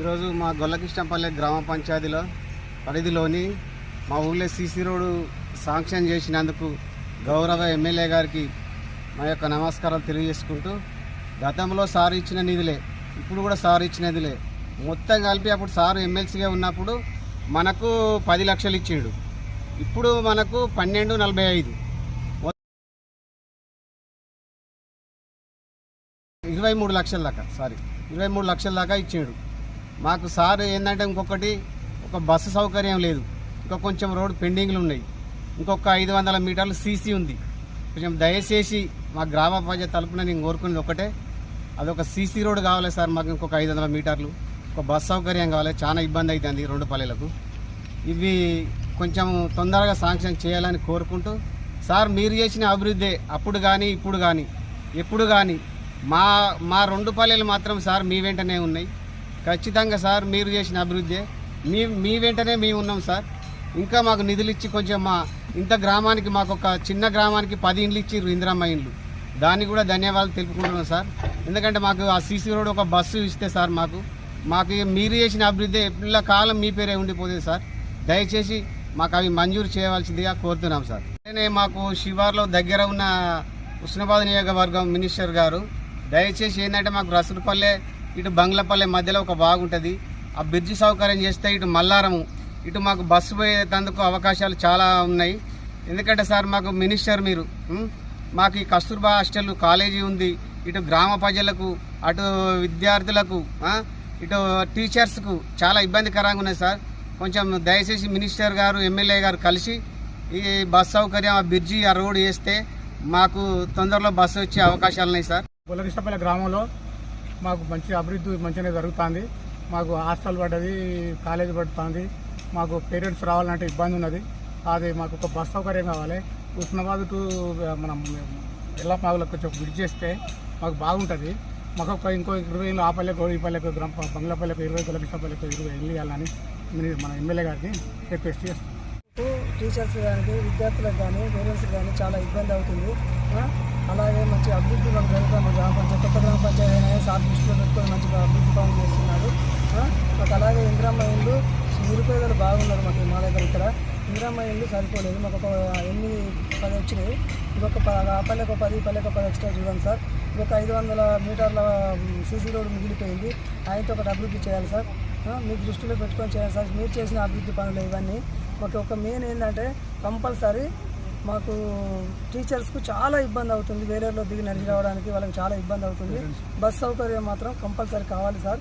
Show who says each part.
Speaker 1: ఈరోజు మా గొల్లకృష్ణపల్లె గ్రామ పంచాయతీలో పరిధిలోని మా ఊళ్ళో సీసీ రోడ్డు శాంక్షన్ చేసినందుకు గౌరవ ఎమ్మెల్యే గారికి మా యొక్క నమస్కారాలు తెలియజేసుకుంటూ గతంలో సార్ ఇచ్చిన నిధులే ఇప్పుడు కూడా సార్ ఇచ్చిన నిధులే. మొత్తం కలిపి అప్పుడు సార్ ఎమ్మెల్సీగా ఉన్నప్పుడు మనకు పది లక్షలు ఇచ్చిండు. ఇప్పుడు మనకు పన్నెండు నలభై ఐదు. ఇరవై మూడు లక్షల దాకా సారీ ఇరవై మూడు లక్షల దాకా ఇచ్చాడు. మాకు సార్ ఏంటంటే ఇంకొకటి ఒక బస్సు సౌకర్యం లేదు. ఇంకా కొంచెం రోడ్ పెండింగ్లు ఉన్నాయి. ఇంకొక ఐదు వందల మీటర్లు సీసీ ఉంది. కొంచెం దయచేసి మా గ్రామ పంచాయతీ తరపున నేను కోరుకునేది ఒకటే. అదొక సీసీ రోడ్ కావాలి సార్ మాకు ఇంకొక ఐదు వందల మీటర్లు. ఒక బస్ సౌకర్యం కావాలి చాలా ఇబ్బంది అవుతుంది రెండు పల్లెలకు. ఇవి కొంచెం తొందరగా శాంక్షన్ చేయాలని కోరుకుంటూ సార్ మీరు చేసిన అభివృద్ధి అప్పుడు కానీ ఇప్పుడు కానీ ఎప్పుడు కానీ మా మా రెండు పల్లెలు మాత్రం సార్ మీ వెంటనే ఉన్నాయి. ఖచ్చితంగా సార్ మీరు చేసిన అభివృద్ధి. మీ మీ వెంటనే మేము ఉన్నాం సార్. ఇంకా మాకు నిధులు ఇచ్చి కొంచెం మా ఇంత గ్రామానికి మాకు ఒక చిన్న గ్రామానికి పది ఇండ్లు ఇచ్చిర్రు ఇందిరమ్మ ఇండ్లు. దానికి కూడా ధన్యవాదాలు తెలుపుకుంటున్నాం సార్. ఎందుకంటే మాకు ఆ సీసీ రోడ్ ఒక బస్సు ఇస్తే సార్ మాకు. మాకు మీరు చేసిన అభివృద్ధి ఎల్ల కాలం మీ పేరే ఉండిపోతుంది సార్. దయచేసి మాకు అవి మంజూరు చేయవలసిందిగా కోరుతున్నాం సార్. అలానే మాకు శివార్లో దగ్గర ఉన్న ఉస్నాబాద్ నియోజకవర్గం మినిస్టర్ గారు దయచేసి ఏంటంటే మాకు రసులపల్లె ఇటు బంగ్లపల్లె మధ్యలో ఒక బాగుంటుంది ఆ బ్రిడ్జి సౌకర్యం చేస్తే ఇటు మల్లారము ఇటు మాకు బస్సు పోయేటందుకు అవకాశాలు చాలా ఉన్నాయి. ఎందుకంటే సార్ మాకు మినిస్టర్ మీరు మాకు ఈ కస్తూర్బా హాస్టల్ కాలేజీ ఉంది. ఇటు గ్రామ ప్రజలకు అటు విద్యార్థులకు ఇటు టీచర్స్కు చాలా ఇబ్బందికరంగా ఉన్నాయి సార్. కొంచెం దయచేసి మినిస్టర్ గారు ఎమ్మెల్యే గారు కలిసి ఈ బస్ సౌకర్యం ఆ బ్రిడ్జి ఆ రోడ్ వేస్తే మాకు తొందరలో బస్సు వచ్చే అవకాశాలు ఉన్నాయి సార్.
Speaker 2: గుల్లకృష్ణపల్లి గ్రామంలో మాకు మంచి అభివృద్ధి మంచిగానే జరుగుతుంది. మాకు హాస్టల్ పడ్డది కాలేజ్ పడుతుంది. మాకు పేరెంట్స్ రావాలంటే ఇబ్బంది ఉన్నది. అది మాకు ఒక బస్ సౌకర్యం కావాలి. ఉస్మాబాద్ టు మనం ఎల్లపాగులకు కొంచెం బ్రిడ్జ్ చేస్తే మాకు బాగుంటుంది. మాకు ఒక ఇంకో ఇరవై ఇల్లు ఆ పల్లెకు ఈ పల్లెకు గ్రామ బంగ్లాపల్లెకు ఇరవై గుల్లకృష్ణపల్లెకు ఇరవై ఇల్లు ఇవ్వాలని మన ఎమ్మెల్యే గారిని రిక్వెస్ట్ చేస్తాం
Speaker 3: టీచర్స్ కానీ విద్యార్థులకు కానీ పేరెంట్స్ కానీ చాలా ఇబ్బంది అవుతుంది. అలాగే మంచి అభివృద్ధి మాకు జరుగుతుంది. మా గ్రామ పంచాయతీ కొత్త గ్రామ పంచాయతీ అయినా సార్ దృష్టిలో పెట్టుకొని మంచిగా అభివృద్ధి పనులు చేస్తున్నారు. మాకు అలాగే ఇందిరమ్మ ఇల్లు నిరుపేదలు బాగున్నారు మాకు మా దగ్గర ఇక్కడ. ఇందిరమ్మ ఇల్లు సరిపోలేదు. మాకు ఒక ఎనిమిది పది వచ్చినాయి. ఇంకొక ప- పది పల్లెక పది ఎక్స్ట్రా చూడండి సార్. ఇంకొక ఐదు వందల మీటర్ల సీసీ రోడ్ మిగిలిపోయింది. ఆయనతో ఒకటి అభివృద్ధి చేయాలి సార్. మీ దృష్టిలో పెట్టుకొని చేయాలి సార్. మీరు చేసిన అభివృద్ధి పనులు ఇవన్నీ. మాకు ఒక మెయిన్ ఏంటంటే కంపల్సరీ మాకు టీచర్స్కు చాలా ఇబ్బంది అవుతుంది వేరేలో దిగి నడిచి రావడానికి వాళ్ళకి చాలా ఇబ్బంది అవుతుంది. బస్ సౌకర్యం మాత్రం కంపల్సరీ కావాలి సార్.